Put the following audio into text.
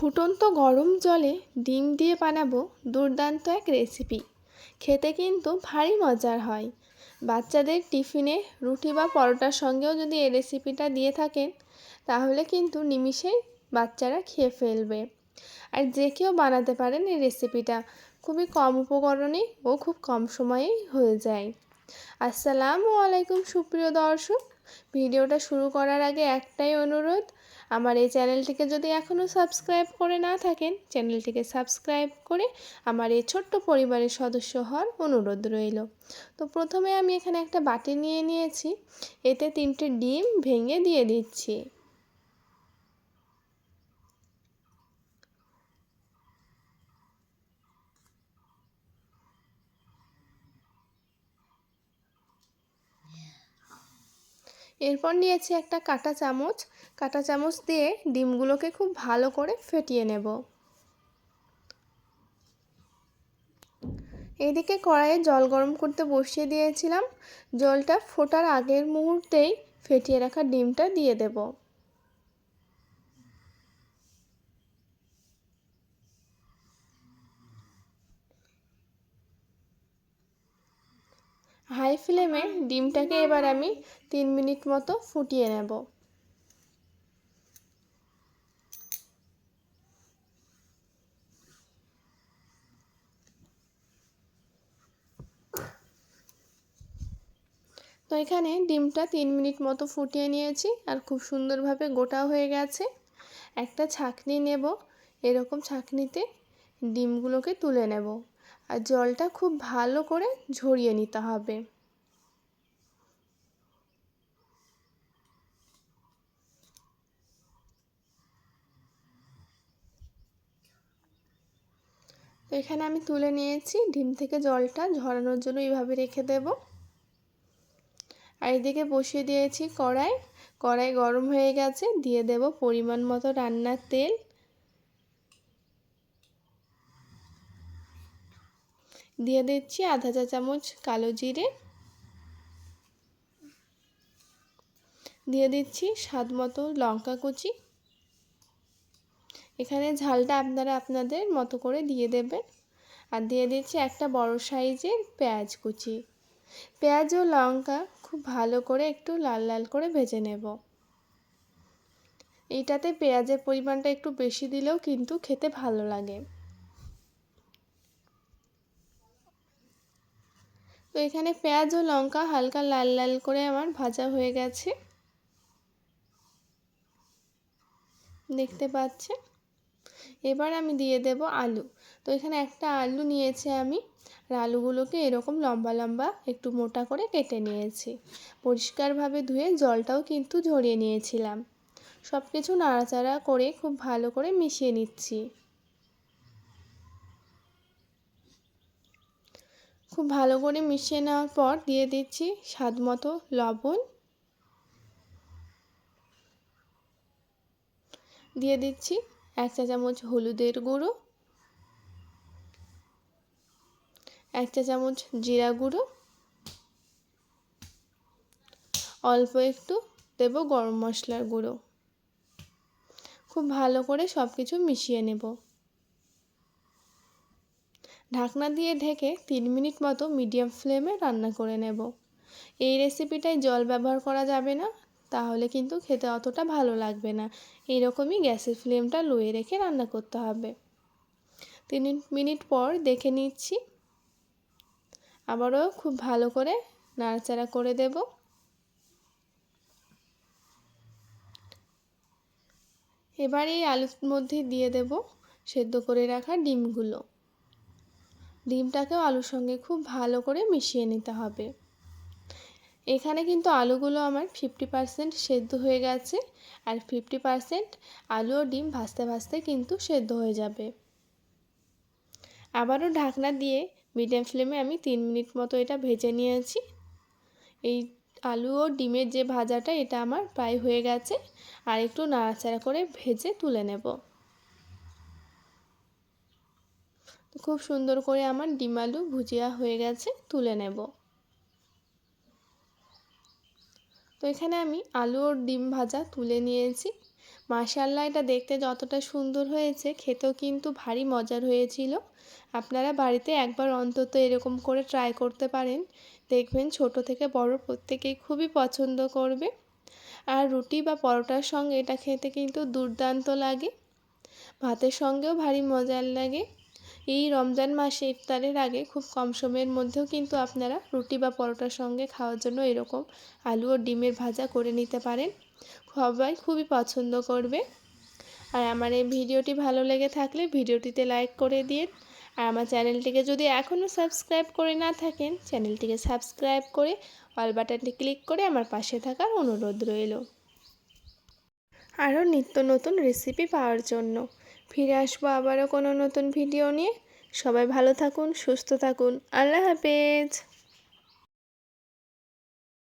ফুটন্ত গরম জলে ডিম দিয়ে বানাবো দুর্দান্ত এক রেসিপি খেতে কিন্তু ভারী মজার হয়। বাচ্চাদের টিফিনে রুটি বা পরোটার সঙ্গেও যদি এই রেসিপিটা দিয়ে থাকেন, তাহলে কিন্তু নিমিষেই বাচ্চারা খেয়ে ফেলবে। আর যে কেউ বানাতে পারেন এই রেসিপিটা খুবই কম উপকরণে ও খুব কম সময়েই হয়ে যায়। আসসালামু আলাইকুম সুপ্রিয় দর্শক ভিডিওটা শুরু করার আগে একটাই অনুরোধ, আমার এই চ্যানেলটিকে যদি এখনও সাবস্ক্রাইব করে না থাকেন, চ্যানেলটিকে সাবস্ক্রাইব করে আমার এই ছোট্ট পরিবারের সদস্য হওয়ার অনুরোধ রইল। তো প্রথমে আমি এখানে একটা বাটি নিয়ে নিয়েছি, এতে তিনটে ডিম ভেঙে দিয়ে দিচ্ছি। এরপর নিয়েছি একটা কাঁটা চামচ। কাঁটা চামচ দিয়ে ডিমগুলোকে খুব ভালো করে ফেটিয়ে নেব। এদিকে কড়াইয়ে জল গরম করতে বসিয়ে দিয়েছিলাম। জলটা ফোটার আগের মুহূর্তেই ফেটিয়ে রাখা ডিমটা দিয়ে দেব। হাই ফ্লেমে ডিমটাকে এবার আমি তিন মিনিট মতো ফুটিয়ে নেব। তো এখানে ডিমটা তিন মিনিট মতো ফুটিয়ে নিয়েছি আর খুব সুন্দরভাবে গোটা হয়ে গেছে। একটা ছাঁকনি নেব, এরকম ছাঁকনিতে ডিমগুলোকে তুলে নেব। আর জলটা খুব ভালো করে ঝরিয়ে নিতে হবে। তো এখানে আমি তুলে নিয়েছি, ডিম থেকে জলটা ঝরানোর জন্য এইভাবে রেখে দেব। আর এদিকে বসিয়ে দিয়েছি কড়াই। কড়াই গরম হয়ে গেছে, দিয়ে দেব পরিমাণ মতো রান্নার তেল। দিয়ে দিচ্ছি আধা চা চামচ কালো জিরে। দিয়ে দিচ্ছি স্বাদ মতো লঙ্কা কুচি। এখানে ঝালটা আপনারা আপনাদের মতো করে দিয়ে দেবেন। আর দিয়ে দিচ্ছি একটা বড় সাইজের পেঁয়াজ কুচি। পেঁয়াজ ও লঙ্কা খুব ভালো করে একটু লাল লাল করে ভেজে নেব। এইটাতে পেঁয়াজের পরিমাণটা একটু বেশি দিলেও কিন্তু খেতে ভালো লাগে। তো এখানে পেঁয়াজ ও লঙ্কা হালকা লাল লাল করে আমার ভাজা হয়ে গেছে। দেখতে পাচ্ছে এবার আমি দিয়ে দেব আলু। তো এখানে একটা আলু নিয়েছি আমি। আর আলুগুলোকে এরকম লম্বা লম্বা একটু মোটা করে কেটে নিয়েছি। পরিষ্কারভাবে ধুয়ে জলটাও কিন্তু ঝরিয়ে নিয়েছিলাম। সব কিছু নাড়াচাড়া করে খুব ভালো করে মিশিয়ে নিচ্ছি। খুব ভালো করে মিশিয়ে নেওয়ার পর দিয়ে দিচ্ছি স্বাদ মতো লবণ। দিয়ে দিচ্ছি এক চা চামচ হলুদের গুঁড়ো। এক চা চামচ জিরা গুঁড়ো। অল্প একটু দেব গরম মশলার গুঁড়ো। খুব ভালো করে সব কিছু মিশিয়ে নেব। ঢাকনা দিয়ে ঢেকে তিন মিনিট মতো মিডিয়াম ফ্লেমে রান্না করে নেব। এই রেসিপিটায় জল ব্যবহার করা যাবে না, তাহলে কিন্তু খেতে অতটা ভালো লাগবে না। এরকমই গ্যাসের ফ্লেমটা লোয়ে রেখে রান্না করতে হবে। তিন মিনিট পর দেখে নিচ্ছি। আবারও খুব ভালো করে নাড়াচাড়া করে দেব। এবার এই আলুর মধ্যে দিয়ে দেব সেদ্ধ করে রাখা ডিমগুলো। ডিমটাকেও আলুর সঙ্গে খুব ভালো করে মিশিয়ে নিতে হবে। এখানে কিন্তু আলুগুলো আমার ফিফটি পারসেন্ট সেদ্ধ হয়ে গেছে আর ফিফটি পারসেন্ট আলু ও ডিম ভাজতে ভাজতে কিন্তু সেদ্ধ হয়ে যাবে। আবারও ঢাকনা দিয়ে মিডিয়াম ফ্লেমে আমি তিন মিনিট মতো এটা ভেজে নিয়েছি। এই আলু ও ডিমের যে ভাজাটা, এটা আমার প্রায় হয়ে গেছে। আর একটু নাড়াচাড়া করে ভেজে তুলে নেব। খুব সুন্দর করে আমার ডিম আলু ভুজিয়া হয়ে গেছে, তুলে নেব। তো এখানে আমি আলু ও ডিম ভাজা তুলে নিয়েছি। মাশাল্লাহ এটা দেখতে যতটা সুন্দর হয়েছে, খেতেও কিন্তু ভারী মজার হয়েছিল। আপনারা বাড়িতে একবার অন্তত এরকম করে ট্রাই করতে পারেন। দেখবেন ছোট থেকে বড় প্রত্যেকেই খুবই পছন্দ করবে। আর রুটি বা পরোটার সঙ্গে এটা খেতে কিন্তু দুর্দান্ত লাগে। ভাতের সঙ্গেও ভারী মজার লাগে। এই রমজান মাসে ইফতারের আগে খুব কম সময়ের মধ্যেও কিন্তু আপনারা রুটি বা পরোটার সঙ্গে খাওয়ার জন্য এরকম আলু ও ডিমের ভাজা করে নিতে পারেন। সবাই খুবই পছন্দ করবে। আর আমার এই ভিডিওটি ভালো লেগে থাকলে ভিডিওটিতে লাইক করে দিন। আর আমার চ্যানেলটিকে যদি এখনও সাবস্ক্রাইব করে না থাকেন, চ্যানেলটিকে সাবস্ক্রাইব করে অল বাটনটি ক্লিক করে আমার পাশে থাকার অনুরোধ রইল। আরও নিত্য নতুন রেসিপি পাওয়ার জন্য ফিরে আসব আবারও কোনো নতুন ভিডিও নিয়ে। সবাই ভালো থাকুন সুস্থ থাকুন। আল্লাহ হাফেজ।